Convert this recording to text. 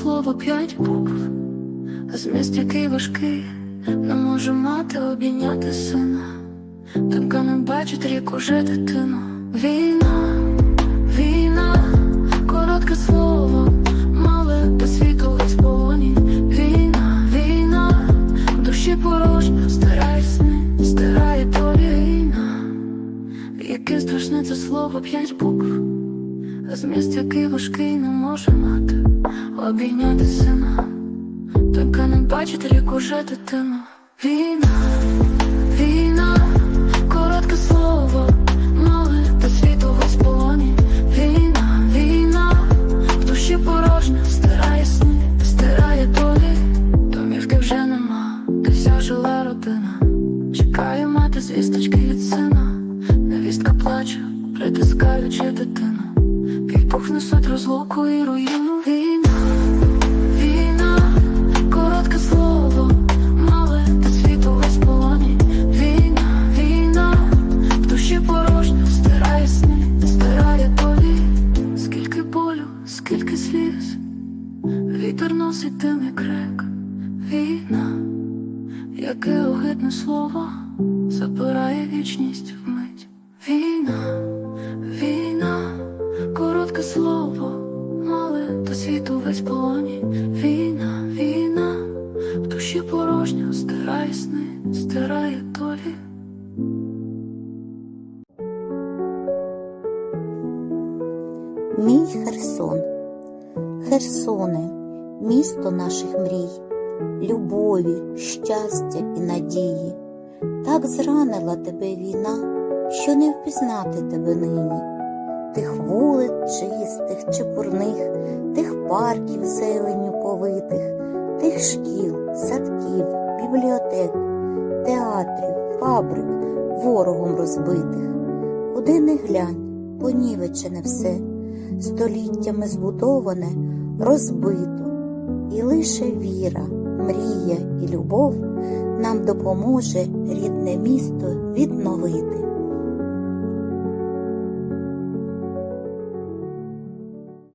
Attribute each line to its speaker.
Speaker 1: слово п'ять букв, а зміст який важкий, не може мати обійняти сина. Така не бачить рік уже дитину. Війна, війна, коротке слово, мале до світу полоні. Війна, війна, душі порожньо, стирає сни, стирає долі війна. Яке страшне це слово п'ять букв, зміст який важкий не може мати, обійняти сина. Така не бачить рік уже дитину. Війна, війна, коротке слово, мале та світу весь полоні. Війна, війна, в душі порожня, стирає сни, стирає долі. Домівки вже нема, де вся жила родина. Чекає мати звісточки від сина. Невістка плаче, притискаючи дитину. Підпух несуть розлуку і руїну. Війна, війна, коротке слово, мале та полоні. Війна, війна, в душі порожня, стирає сни, стирає долі. Скільки болю, скільки сліз, вітер носить дим і крик. Війна, яке огидне слово забирає вічність вмить. Слово, мале та світу весь полоні. Війна, війна, в душі порожня, стирає сни, стирає долі.
Speaker 2: Мій Херсон, Херсоне, місто наших мрій, любові, щастя і надії. Так зранила тебе війна, що не впізнати тебе нині. Тих вулиць чистих, чепурних, тих парків зеленю повитих, тих шкіл, садків, бібліотек, театрів, фабрик, ворогом розбитих. Куди не глянь, понівечене все, століттями збудоване, розбито, і лише віра, мрія і любов нам допоможе рідне місто відновити.